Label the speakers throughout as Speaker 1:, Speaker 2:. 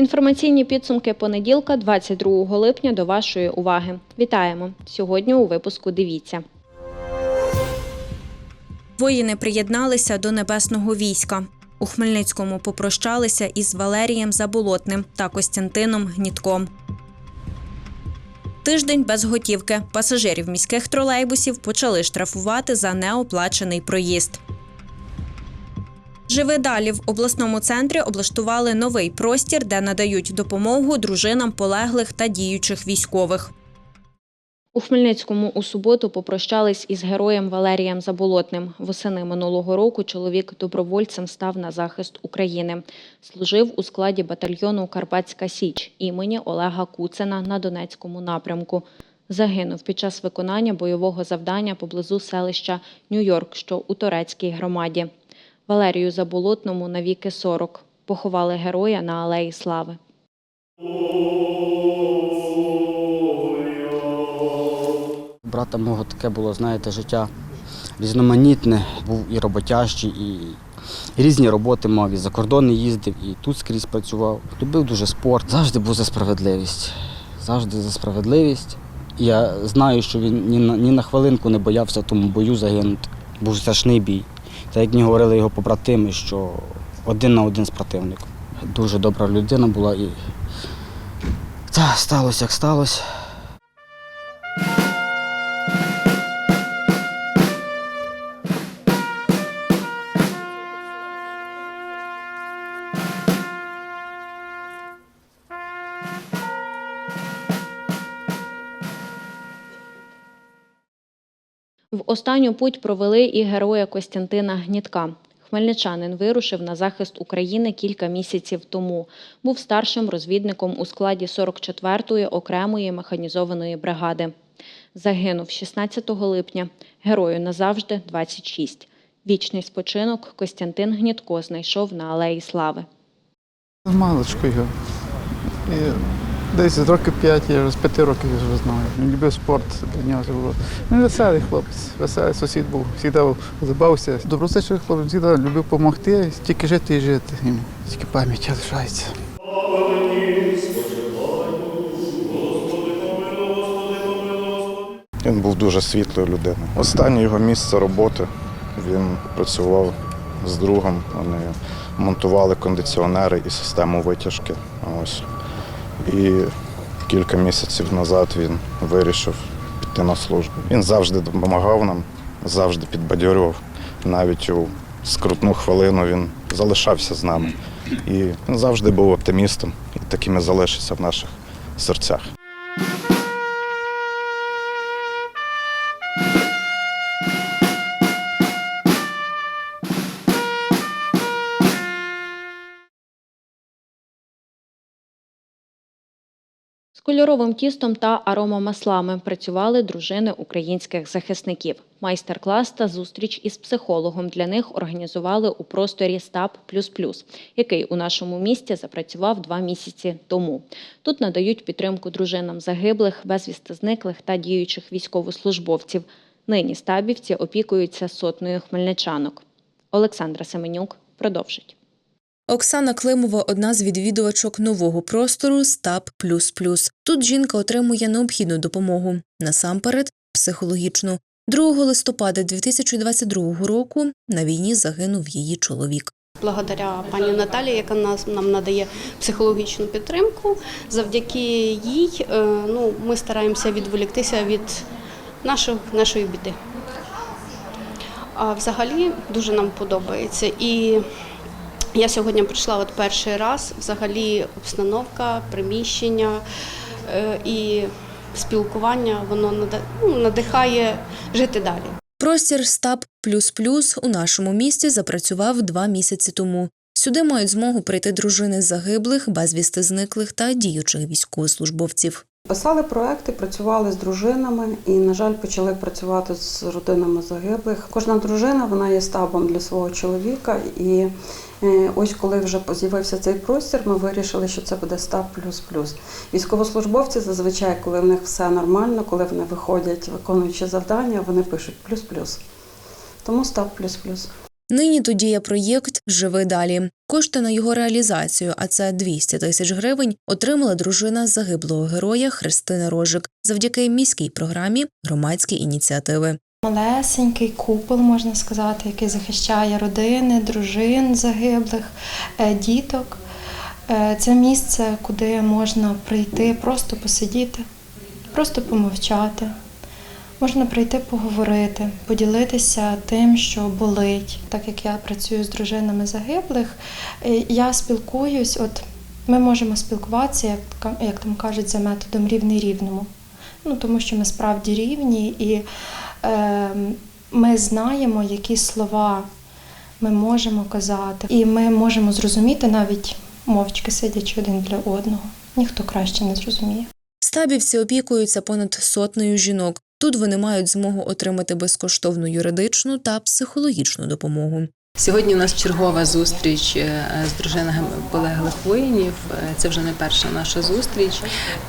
Speaker 1: Інформаційні підсумки понеділка, 22 липня, до вашої уваги. Вітаємо! Сьогодні у випуску дивіться. Воїни приєдналися до небесного війська. У Хмельницькому попрощалися із Валерієм Заболотним та Костянтином Гнітком. Тиждень без готівки. Пасажирів міських тролейбусів почали штрафувати за неоплачений проїзд. Живи далі в обласному центрі облаштували новий простір, де надають допомогу дружинам полеглих та діючих військових. У Хмельницькому у суботу попрощались із героєм Валерієм Заболотним. Восени минулого року чоловік добровольцем став на захист України. Служив у складі батальйону Карпатська Січ імені Олега Куцина на Донецькому напрямку. Загинув під час виконання бойового завдання поблизу селища Нью-Йорк, що у турецькій громаді. Валерію Заболотному навіки 40. Поховали героя на Алеї Слави.
Speaker 2: Брата мого таке було, знаєте, життя різноманітне, був і роботящий, і різні роботи мав, і за кордони їздив, і тут скрізь працював. Любив дуже спорт, завжди був за справедливість. Завжди за справедливість. Я знаю, що він ні на, ні на хвилинку не боявся тому бою загинути. Був страшний бій. Та як мені говорили його побратими, що один на один з противником. Дуже добра людина була і та, сталося, як сталося.
Speaker 1: В останню путь провели і героя Костянтина Гнітка. Хмельничанин вирушив на захист України кілька місяців тому. Був старшим розвідником у складі 44-ї окремої механізованої бригади. Загинув 16 липня. Герою назавжди 26. Вічний спочинок Костянтин Гнітко знайшов на Алеї Слави.
Speaker 3: І десь з років п'ять, я вже з п'яти років вже знаю. Він любив спорт, це було. Ну, веселий хлопець, веселий сусід був, завжди забався. Добросичний хлопець, завжди любив допомогти, тільки жити і жити. Йому тільки пам'ять лишається.
Speaker 4: Він був дуже світлою людиною. Останнє його місце роботи він працював з другом. Вони монтували кондиціонери і систему витяжки. Ось. І кілька місяців назад він вирішив піти на службу. Він завжди допомагав нам, завжди підбадьорював. Навіть у скрутну хвилину він залишався з нами. І він завжди був оптимістом і таким і залишиться в наших серцях.
Speaker 1: Кольоровим тістом та аромамаслами працювали дружини українських захисників. Майстер-клас та зустріч із психологом для них організували у просторі Стаб Плюс Плюс, який у нашому місті запрацював два місяці тому. Тут надають підтримку дружинам загиблих, безвісти зниклих та діючих військовослужбовців. Нині стабівці опікуються сотнею хмельничанок. Олександра Семенюк продовжить.
Speaker 5: Оксана Климова одна з відвідувачок нового простору Стаб Тут жінка отримує необхідну допомогу насамперед психологічну. 2 листопада 2022 року на війні загинув її чоловік.
Speaker 6: Благодаря пані Наталі, яка нас нам надає психологічну підтримку. Завдяки їй е, ну, ми стараємося відволіктися від нашої, нашої біди. А взагалі дуже нам подобається. І я сьогодні прийшла от перший раз. Взагалі обстановка, приміщення е, і спілкування воно ну, надихає жити далі.
Speaker 5: Простір Стаб плюс у нашому місті запрацював два місяці тому. Сюди мають змогу прийти дружини загиблих, безвісти зниклих та діючих військовослужбовців.
Speaker 7: Писали проекти, працювали з дружинами і, на жаль, почали працювати з родинами загиблих. Кожна дружина вона є стабом для свого чоловіка. І ось коли вже з'явився цей простір, ми вирішили, що це буде стаб плюс плюс. Військовослужбовці зазвичай, коли в них все нормально, коли вони виходять, виконуючи завдання, вони пишуть плюс плюс. Тому стаб плюс плюс.
Speaker 5: Нині тут діє проєкт Живи далі. Кошти на його реалізацію, а це 200 тисяч гривень, отримала дружина загиблого героя Христина Рожик завдяки міській програмі громадські ініціативи.
Speaker 8: Малесенький купол, можна сказати, який захищає родини, дружин загиблих, е, діток. Е, Це місце, куди можна прийти, просто посидіти, просто помовчати. Можна прийти поговорити, поділитися тим, що болить. Так як я працюю з дружинами загиблих, е, я спілкуюсь, от ми можемо спілкуватися, як, як там кажуть, за методом рівний рівному. Ну, тому що ми справді рівні і ми знаємо, які слова ми можемо казати, і ми можемо зрозуміти навіть мовчки сидячи один для одного. Ніхто краще не зрозуміє.
Speaker 5: Стабівці опікуються понад сотнею жінок. Тут вони мають змогу отримати безкоштовну юридичну та психологічну допомогу.
Speaker 9: Сьогодні у нас чергова зустріч е, з дружинами полеглих воїнів. Е, Це вже не перша наша зустріч.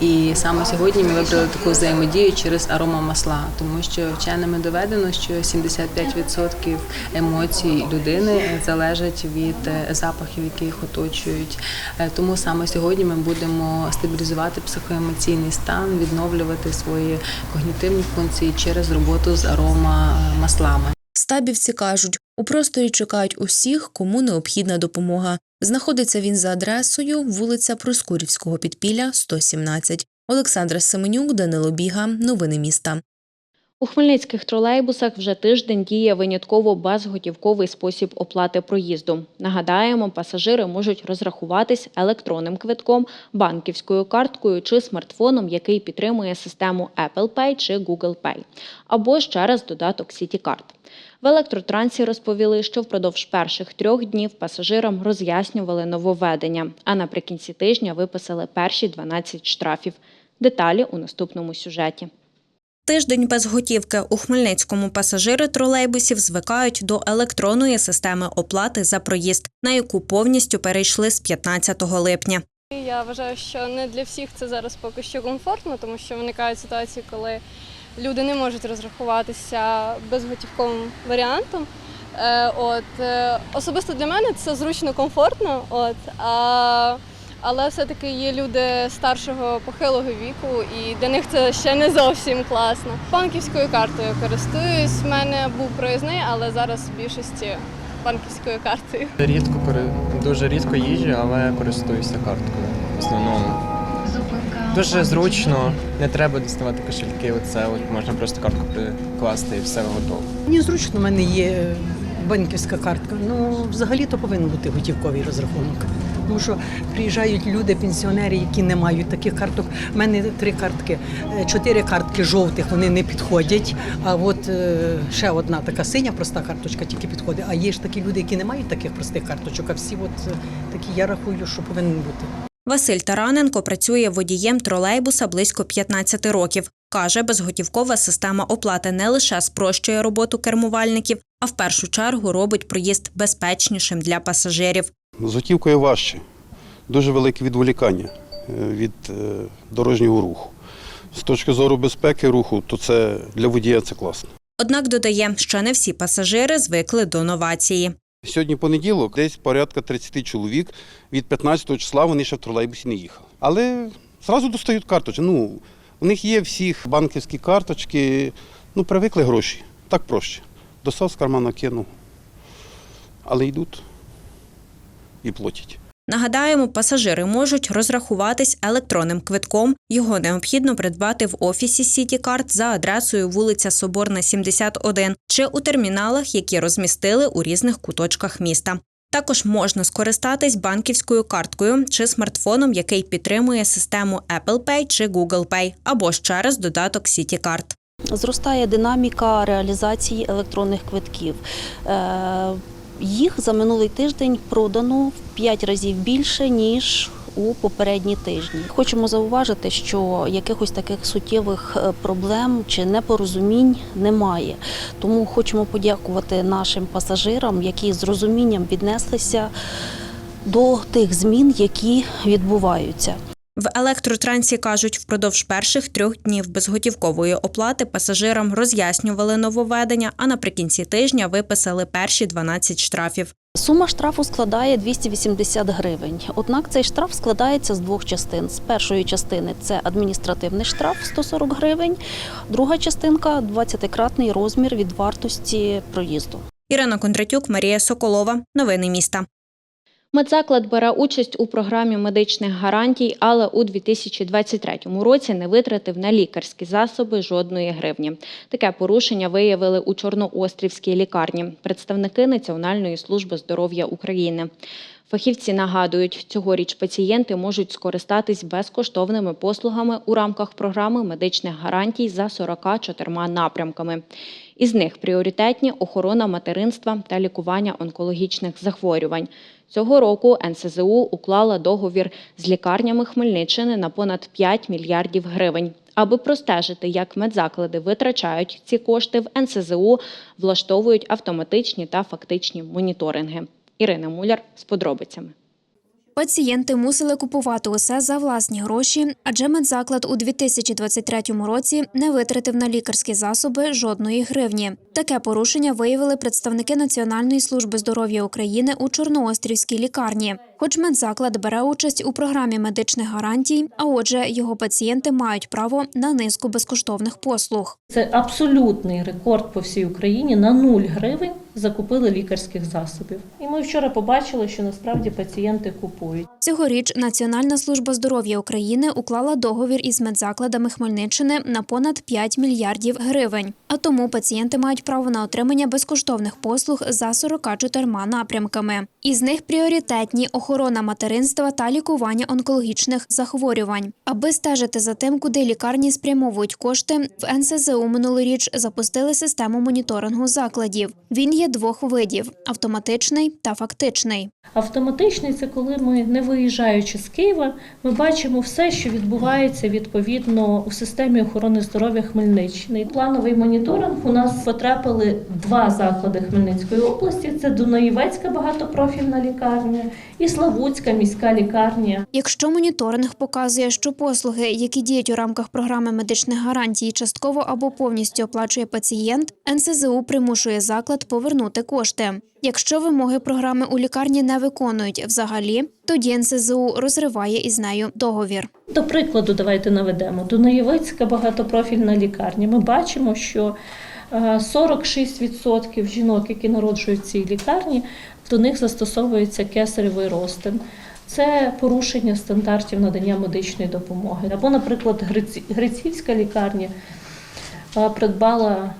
Speaker 9: І саме сьогодні ми вибрали таку взаємодію через аромамасла, тому що вченими доведено, що 75% емоцій людини залежать від е, запахів, які їх оточують. Тому саме сьогодні ми будемо стабілізувати психоемоційний стан, відновлювати свої когнітивні функції через роботу з аромамаслами.
Speaker 5: Стабівці кажуть, у просторі чекають усіх, кому необхідна допомога. Знаходиться він за адресою вулиця Проскурівського підпілля, 117. Олександра Семенюк, Данило Біга. Новини міста.
Speaker 1: У хмельницьких тролейбусах вже тиждень діє винятково безготівковий спосіб оплати проїзду. Нагадаємо, пасажири можуть розрахуватись електронним квитком, банківською карткою чи смартфоном, який підтримує систему Apple Pay чи Google Pay, або ж через додаток CityCard. В електротрансі розповіли, що впродовж перших трьох днів пасажирам роз'яснювали нововведення, а наприкінці тижня виписали перші 12 штрафів. Деталі у наступному сюжеті. Тиждень без готівки у Хмельницькому пасажири тролейбусів звикають до електронної системи оплати за проїзд, на яку повністю перейшли з 15 липня.
Speaker 10: Я вважаю, що не для всіх це зараз поки що комфортно, тому що виникають ситуації, коли люди не можуть розрахуватися безготівковим варіантом. Е, От е, особисто для мене це зручно комфортно. От а, але все-таки є люди старшого похилого віку, і для них це ще не зовсім класно. Банківською картою користуюсь. У мене був проїзний, але зараз в більшості банківською картою.
Speaker 11: Рідко кори- дуже рідко їжджу, але користуюся карткою в основному. Дуже зручно, не треба діставати кошельки. Оце от можна просто картку прикласти і все готово.
Speaker 12: Мені зручно, в мене є банківська картка. Ну, взагалі-то повинен бути готівковий розрахунок. Тому що приїжджають люди, пенсіонери, які не мають таких карток. У мене три картки, е, чотири картки жовтих, вони не підходять. А от е, ще одна така синя проста карточка тільки підходить. А є ж такі люди, які не мають таких простих карточок, а всі от е, такі я рахую, що повинен бути.
Speaker 1: Василь Тараненко працює водієм тролейбуса близько 15 років. Каже, безготівкова система оплати не лише спрощує роботу кермувальників, а в першу чергу робить проїзд безпечнішим для пасажирів.
Speaker 13: З готівкою важче. Дуже велике відволікання е, від е, дорожнього руху. З точки зору безпеки руху, то це для водія це класно.
Speaker 1: Однак додає, що не всі пасажири звикли до новації.
Speaker 13: Сьогодні понеділок, десь порядка 30 чоловік від 15 числа вони ще в тролейбусі не їхали. Але зразу достають карточки. Ну, у них є всіх банківські карточки, ну, привикли гроші. Так проще. Достав з кармана кинув. Але йдуть і платять.
Speaker 1: Нагадаємо, пасажири можуть розрахуватись електронним квитком. Його необхідно придбати в офісі CityCard за адресою вулиця Соборна, 71 чи у терміналах, які розмістили у різних куточках міста. Також можна скористатись банківською карткою чи смартфоном, який підтримує систему Apple Pay чи Google Pay, або ж через додаток CityCard.
Speaker 14: Зростає динаміка реалізації електронних квитків. Їх за минулий тиждень продано в 5 разів більше, ніж у попередні тижні. Хочемо зауважити, що якихось таких суттєвих е, проблем чи непорозумінь немає. Тому хочемо подякувати нашим пасажирам, які з розумінням віднеслися до тих змін, які відбуваються.
Speaker 1: В електротрансі кажуть, впродовж перших трьох днів безготівкової оплати пасажирам роз'яснювали нововведення, а наприкінці тижня виписали перші 12 штрафів.
Speaker 14: Сума штрафу складає 280 гривень. Однак цей штраф складається з двох частин. З першої частини це адміністративний штраф 140 гривень, друга частинка 20-кратний розмір від вартості проїзду.
Speaker 1: Ірина Кондратюк, Марія Соколова. Новини міста. Медзаклад бере участь у програмі медичних гарантій, але у 2023 році не витратив на лікарські засоби жодної гривні. Таке порушення виявили у Чорноострівській лікарні представники Національної служби здоров'я України. Фахівці нагадують, цьогоріч пацієнти можуть скористатись безкоштовними послугами у рамках програми медичних гарантій за 44 напрямками. Із них пріоритетні охорона материнства та лікування онкологічних захворювань. Цього року НСЗУ уклала договір з лікарнями Хмельниччини на понад 5 мільярдів гривень. Аби простежити, як медзаклади витрачають ці кошти, в НСЗУ влаштовують автоматичні та фактичні моніторинги. Ірина Муляр з подробицями.
Speaker 15: Пацієнти мусили купувати усе за власні гроші, адже медзаклад у 2023 році не витратив на лікарські засоби жодної гривні. Таке порушення виявили представники Національної служби здоров'я України у Чорноострівській лікарні. Хоч медзаклад бере участь у програмі медичних гарантій, а отже, його пацієнти мають право на низку безкоштовних послуг.
Speaker 16: Це абсолютний рекорд по всій Україні. На 0 гривень закупили лікарських засобів. І ми вчора побачили, що насправді пацієнти купують.
Speaker 15: Цьогоріч Національна служба здоров'я України уклала договір із медзакладами Хмельниччини на понад 5 мільярдів гривень. А тому пацієнти мають право на отримання безкоштовних послуг за 44 напрямками. Із них пріоритетні охорона материнства та лікування онкологічних захворювань. Аби стежити за тим, куди лікарні спрямовують кошти, в НСЗУ минулоріч запустили систему моніторингу закладів. Він є двох видів: автоматичний та фактичний.
Speaker 16: Автоматичний це коли ми, не виїжджаючи з Києва, ми бачимо все, що відбувається відповідно у системі охорони здоров'я Хмельниччини. І Плановий моніторинг у нас потрапили два заклади Хмельницької області: це Дунаєвецька багатопрофільна лікарня і Славутська міська лікарня.
Speaker 15: Якщо моніторинг показує, що послуги, які діють у рамках програми медичних гарантій, частково або повністю оплачує пацієнт, НСЗУ примушує заклад повернути кошти. Якщо вимоги програми у лікарні не виконують взагалі, тоді НСЗУ розриває із нею договір.
Speaker 16: До прикладу, давайте наведемо. Дунаєвицька багатопрофільна лікарня. Ми бачимо, що е, 46% жінок, які народжують в цій лікарні, до них застосовується кесаревий розтин. Це порушення стандартів надання медичної допомоги. Або, наприклад, Гриці- Грицівська лікарня е, придбала е,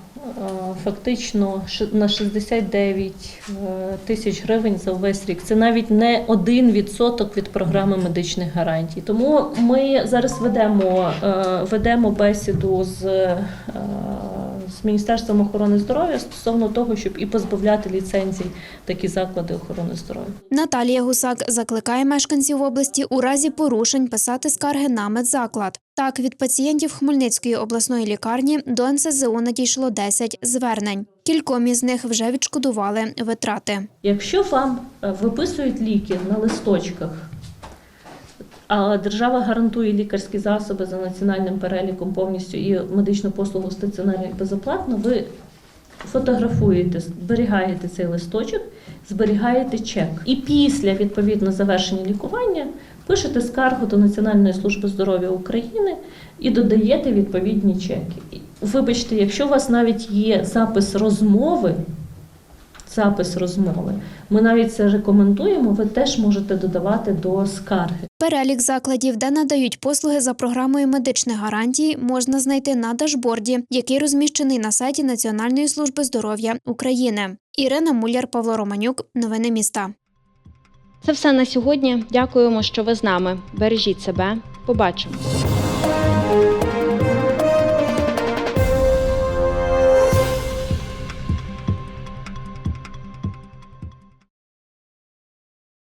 Speaker 16: фактично ши- на 69 е, тисяч гривень за увесь рік. Це навіть не один відсоток від програми медичних гарантій. Тому ми зараз ведемо, е, ведемо бесіду з, е, з Міністерством охорони здоров'я стосовно того, щоб і позбавляти ліцензій такі заклади охорони здоров'я.
Speaker 15: Наталія Гусак закликає мешканців області у разі порушень писати скарги на медзаклад. Так, від пацієнтів Хмельницької обласної лікарні до НСЗУ надійшло 10 звернень. Кільком із них вже відшкодували витрати.
Speaker 16: Якщо вам е, виписують ліки на листочках, а держава гарантує лікарські засоби за національним переліком повністю і медичну послугу стаціонарно і безоплатно, ви фотографуєте, зберігаєте цей листочок, зберігаєте чек. І після відповідно завершення лікування пишете скаргу до Національної служби здоров'я України і додаєте відповідні чеки. Вибачте, якщо у вас навіть є запис розмови, запис розмови, ми навіть це рекомендуємо, ви теж можете додавати до скарги.
Speaker 15: Перелік закладів, де надають послуги за програмою медичних гарантій, можна знайти на дашборді, який розміщений на сайті Національної служби здоров'я України. Ірина Муляр, Павло Романюк. Новини міста.
Speaker 1: Це все на сьогодні. Дякуємо, що ви з нами. Бережіть себе. Побачимось.